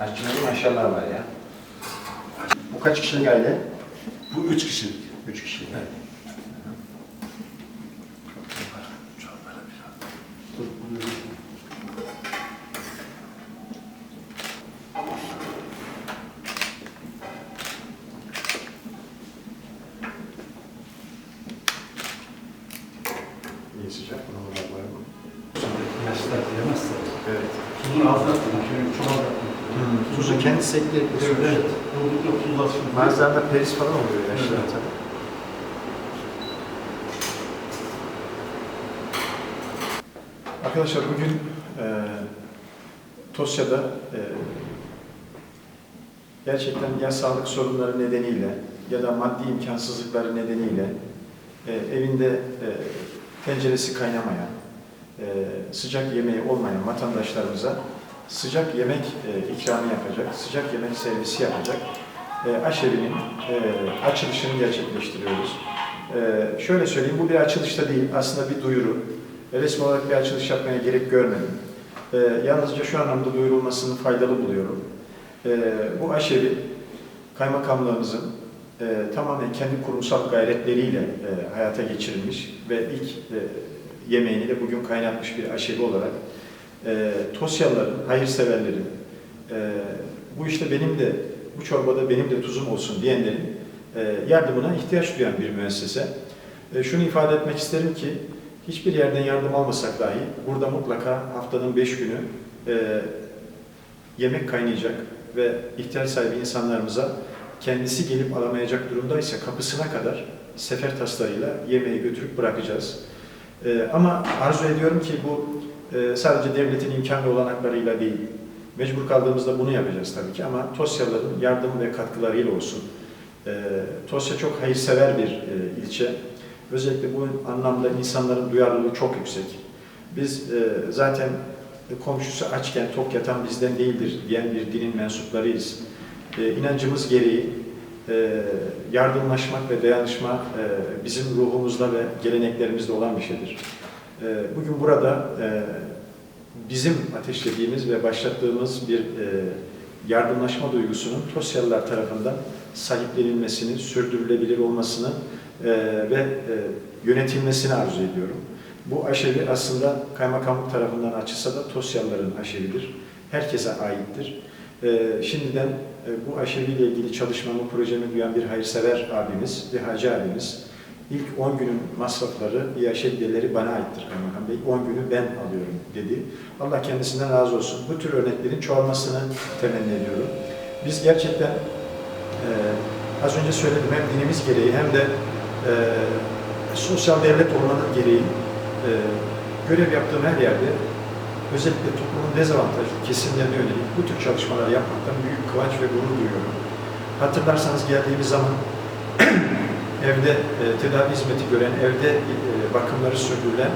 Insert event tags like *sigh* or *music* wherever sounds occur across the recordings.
Aşçıların maşallah var ya. Bu kaç kişilik aile? Bu üç kişi. Üç kişilik. İyi sıcak. Buna da var mı? Yaşlar yemezse. Evet. Tuzunu az atın, şöyle çok atın. Tuzu kendisi ekleyebiliyor. Evet, evet. Yoğurtlukla tuz atın. Bazen de peris falan oluyor yaşlar Evet. tabii. Arkadaşlar bugün e, Tosya'da e, gerçekten ya sağlık sorunları nedeniyle ya da maddi imkansızlıkları nedeniyle e, evinde e, tenceresi kaynamayan, e, sıcak yemeği olmayan vatandaşlarımıza sıcak yemek e, ikramı yapacak, sıcak yemek servisi yapacak e, aşevinin e, açılışını gerçekleştiriyoruz. E, şöyle söyleyeyim, bu bir açılışta değil, aslında bir duyuru. E, Resmi olarak bir açılış yapmaya gerek görmedim. E, yalnızca şu anlamda duyurulmasını faydalı buluyorum. E, bu aşevi kaymakamlığımızın e, tamamen kendi kurumsal gayretleriyle e, hayata geçirilmiş ve ilk e, yemeğini de bugün kaynatmış bir aşevi olarak e, Tosyalıların, hayırseverlerin, e, bu işte benim de, bu çorbada benim de tuzum olsun diyenlerin e, yardımına ihtiyaç duyan bir müessese. E, şunu ifade etmek isterim ki, hiçbir yerden yardım almasak dahi burada mutlaka haftanın beş günü e, yemek kaynayacak ve ihtiyaç sahibi insanlarımıza kendisi gelip alamayacak durumdaysa kapısına kadar sefer taslarıyla yemeği götürüp bırakacağız. E, ama arzu ediyorum ki bu e, sadece devletin imkan ve olanaklarıyla değil, mecbur kaldığımızda bunu yapacağız tabii ki ama Tosyalıların yardım ve katkılarıyla olsun. E, Tosya çok hayırsever bir e, ilçe. Özellikle bu anlamda insanların duyarlılığı çok yüksek. Biz e, zaten komşusu açken tok yatan bizden değildir diyen bir dinin mensuplarıyız. E, inancımız gereği e, yardımlaşmak ve dayanışma bizim ruhumuzda ve geleneklerimizde olan bir şeydir. E, bugün burada e, bizim ateşlediğimiz ve başlattığımız bir e, yardımlaşma duygusunun Tosyalılar tarafından sahiplenilmesini, sürdürülebilir olmasını e, ve yönetilmesini arzu ediyorum. Bu aşevi aslında kaymakamlık tarafından açılsa da Tosyalıların aşevidir. Herkese aittir. Şimdiden bu aşeviyle ilgili çalışmamı, projemi duyan bir hayırsever abimiz, bir hacı abimiz, ilk 10 günün masrafları, iaşediyeleri bana aittir Kaymakam Bey. 10 günü ben alıyorum dedi. Allah kendisinden razı olsun. Bu tür örneklerin çoğalmasını temenni ediyorum. Biz gerçekten e, az önce söyledim hem dinimiz gereği hem de e, sosyal devlet olmanın gereği e, görev yaptığım her yerde özellikle toplumun dezavantajlı kesimlerine yönelik bu tür çalışmalar yapmaktan büyük kıvanç ve gurur duyuyorum. Hatırlarsanız geldiğimiz zaman *clears throat* evde e, tedavi hizmeti gören, evde e, bakımları sürdürülen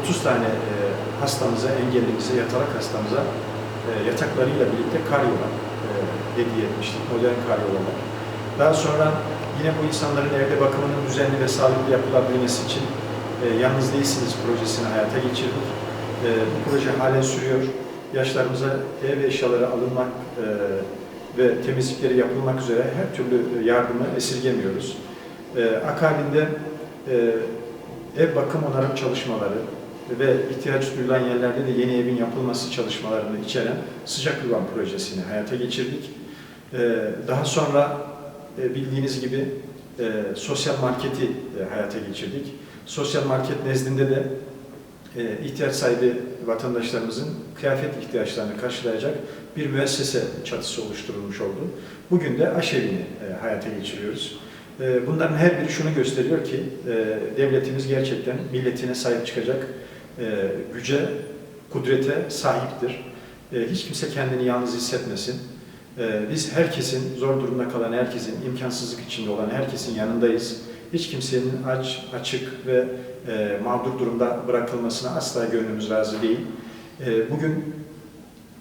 30 tane e, hastamıza, engellimize, yatalak hastamıza e, yataklarıyla birlikte karyola e, hediye etmiştik, modern karyolar. Daha sonra yine bu insanların evde bakımının düzenli ve sağlıklı yapılabilmesi için e, Yalnız Değilsiniz projesini hayata geçirdik. E, bu proje halen sürüyor. Yaşlarımıza ev eşyaları alınmak e, ve temizlikleri yapılmak üzere her türlü yardımı esirgemiyoruz. E, akabinde e, ev bakım onarım çalışmaları ve ihtiyaç duyulan yerlerde de yeni evin yapılması çalışmalarını içeren Sıcak Yuvan projesini hayata geçirdik. E, daha sonra e, bildiğiniz gibi e, sosyal marketi e, hayata geçirdik. Sosyal market nezdinde de e, ihtiyaç sahibi vatandaşlarımızın kıyafet ihtiyaçlarını karşılayacak bir müessese çatısı oluşturulmuş oldu. Bugün de aşevini e, hayata geçiriyoruz. E, bunların her biri şunu gösteriyor ki e, devletimiz gerçekten milletine sahip çıkacak e, güce, kudrete sahiptir. E, hiç kimse kendini yalnız hissetmesin. Biz herkesin, zor durumda kalan herkesin, imkansızlık içinde olan herkesin yanındayız. Hiç kimsenin aç, açık ve mağdur durumda bırakılmasına asla gönlümüz razı değil. Bugün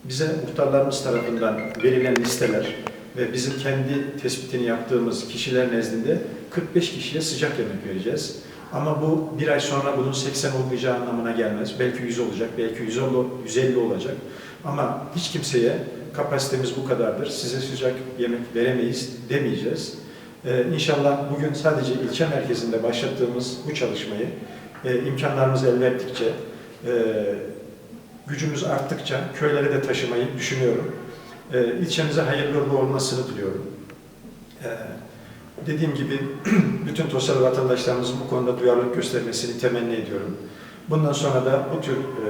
bize muhtarlarımız tarafından verilen listeler ve bizim kendi tespitini yaptığımız kişiler nezdinde 45 kişiye sıcak yemek vereceğiz. Ama bu bir ay sonra bunun 80 olmayacağı anlamına gelmez. Belki 100 olacak, belki 110, 150 olacak. Ama hiç kimseye kapasitemiz bu kadardır, size sıcak yemek veremeyiz demeyeceğiz. Ee, inşallah bugün sadece ilçe merkezinde başlattığımız bu çalışmayı e, imkanlarımız el verdikçe, e, gücümüz arttıkça köylere de taşımayı düşünüyorum. E, ilçemize hayırlı uğurlu olmasını diliyorum. E, dediğim gibi *clears throat* bütün Tosyalı vatandaşlarımızın bu konuda duyarlılık göstermesini temenni ediyorum. Bundan sonra da bu tür e,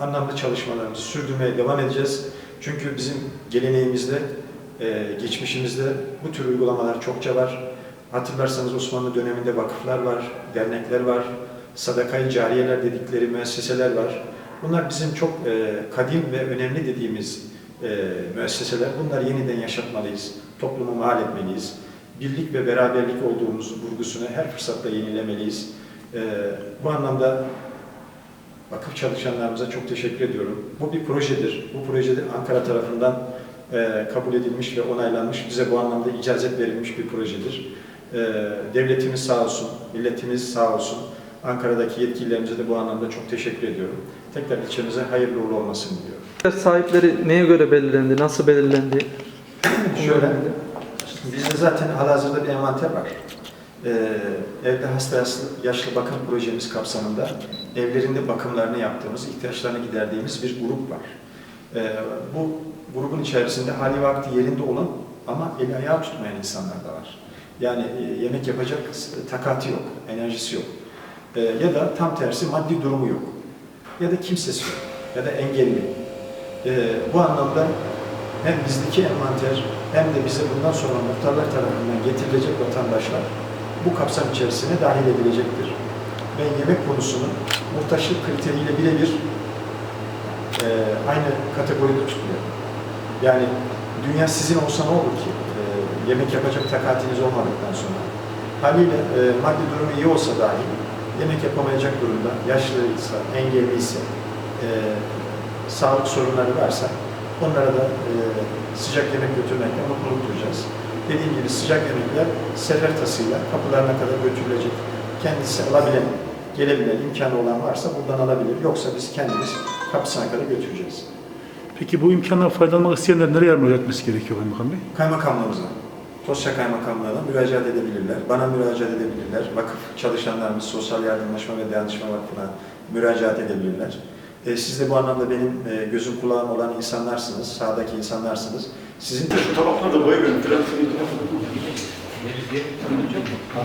anlamlı çalışmalarımızı sürdürmeye devam edeceğiz. Çünkü bizim geleneğimizde, e, geçmişimizde bu tür uygulamalar çokça var. Hatırlarsanız Osmanlı döneminde vakıflar var, dernekler var, sadakayı cariyeler dedikleri müesseseler var. Bunlar bizim çok e, kadim ve önemli dediğimiz e, müesseseler. Bunları yeniden yaşatmalıyız, toplumu mal etmeliyiz. Birlik ve beraberlik olduğumuz vurgusunu her fırsatta yenilemeliyiz. E, bu anlamda vakıf çalışanlarımıza çok teşekkür ediyorum. Bu bir projedir. Bu projede Ankara tarafından e, kabul edilmiş ve onaylanmış, bize bu anlamda icazet verilmiş bir projedir. E, devletimiz sağ olsun, milletimiz sağ olsun. Ankara'daki yetkililerimize de bu anlamda çok teşekkür ediyorum. Tekrar ilçemize hayırlı uğurlu olmasını diliyorum. Sahipleri neye göre belirlendi, nasıl belirlendi? *clears throat* Şöyle, bizde zaten halihazırda bir envanter var. Ee, evde hasta yaşlı, bakım projemiz kapsamında evlerinde bakımlarını yaptığımız, ihtiyaçlarını giderdiğimiz bir grup var. Ee, bu grubun içerisinde hali vakti yerinde olan ama eli ayağı tutmayan insanlar da var. Yani e, yemek yapacak takati yok, enerjisi yok. Ee, ya da tam tersi maddi durumu yok. Ya da kimsesi yok. Ya da engelli. Ee, bu anlamda hem bizdeki envanter hem de bize bundan sonra muhtarlar tarafından getirilecek vatandaşlar bu kapsam içerisine dahil edilecektir. Ben yemek konusunu muhtaçlık kriteriyle birebir e, aynı kategoride tutmuyorum. Yani dünya sizin olsa ne olur ki? E, yemek yapacak takatiniz olmadıktan sonra. Haliyle e, maddi durumu iyi olsa dahi yemek yapamayacak durumda, yaşlıysa, engelliyse, e, sağlık sorunları varsa onlara da e, sıcak yemek götürmekten mutluluk duyacağız. Dediğim gibi sıcak yemekler sefer tasıyla kapılarına kadar götürülecek. Kendisi alabilen, gelebilen, imkanı olan varsa buradan alabilir. Yoksa biz kendimiz kapısına kadar götüreceğiz. Peki bu imkandan faydalanmak isteyenler nereye müracaat etmesi gerekiyor Kaymakam Bey? Kaymakamlığımıza, Tosya Kaymakamlığı'na müracaat edebilirler. Bana müracaat edebilirler. Vakıf çalışanlarımız Sosyal Yardımlaşma ve Dayanışma Vakfı'na müracaat edebilirler. E, siz de bu anlamda benim e, gözüm kulağım olan insanlarsınız, sahadaki insanlarsınız. Sizin de Şu tabakları da boya görüntüler.